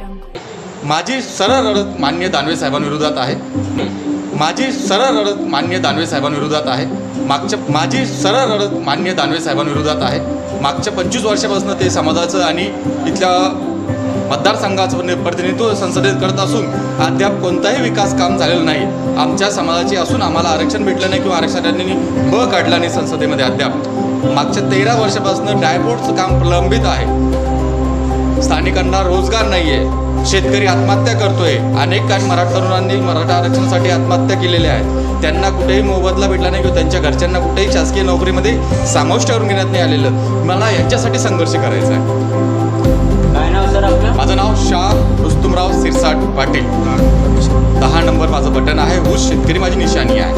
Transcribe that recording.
माझी सरळ रडत मान्य दानवे साहेबांविरोधात आहे. माझी सरळ रडत मान्य दानवे साहेबांविरोधात आहे. मागच्या माझी सरळ रडत मान्य दानवे साहेबांविरोधात आहे. मागच्या पंचवीस वर्षापासून ते समाजाचं आणि इथल्या मतदारसंघाचं प्रतिनिधित्व संसदेत करत असून अद्याप कोणताही विकास काम झालेलं नाही. आमच्या समाजाची असून आम्हाला आरक्षण भेटलं नाही किंवा आरक्षणाने ब काढला नाही संसदेमध्ये अद्याप. मागच्या तेरा वर्षापासून डायबोर्डचं काम प्रलंबित आहे. स्थानिकांना रोजगार नाही आहे शेतकरी आत्महत्या करतोय. अनेक काही मराठा तरुणांनी मराठा आरक्षणासाठी आत्महत्या केलेल्या आहेत. त्यांना कुठेही मोबदला भेटला नाही किंवा त्यांच्या घरच्यांना कुठेही शासकीय नोकरीमध्ये समाविष्ट करून घेण्यात नाही आलेलं. मला यांच्यासाठी संघर्ष करायचा आहे. काय नाव सर आपलं? माझं नाव शाह रुस्तुमराव सिरसाट पाटील. दहा नंबर माझं बटन आहे. ऊस शेतकरी माझी निशाणी आहे.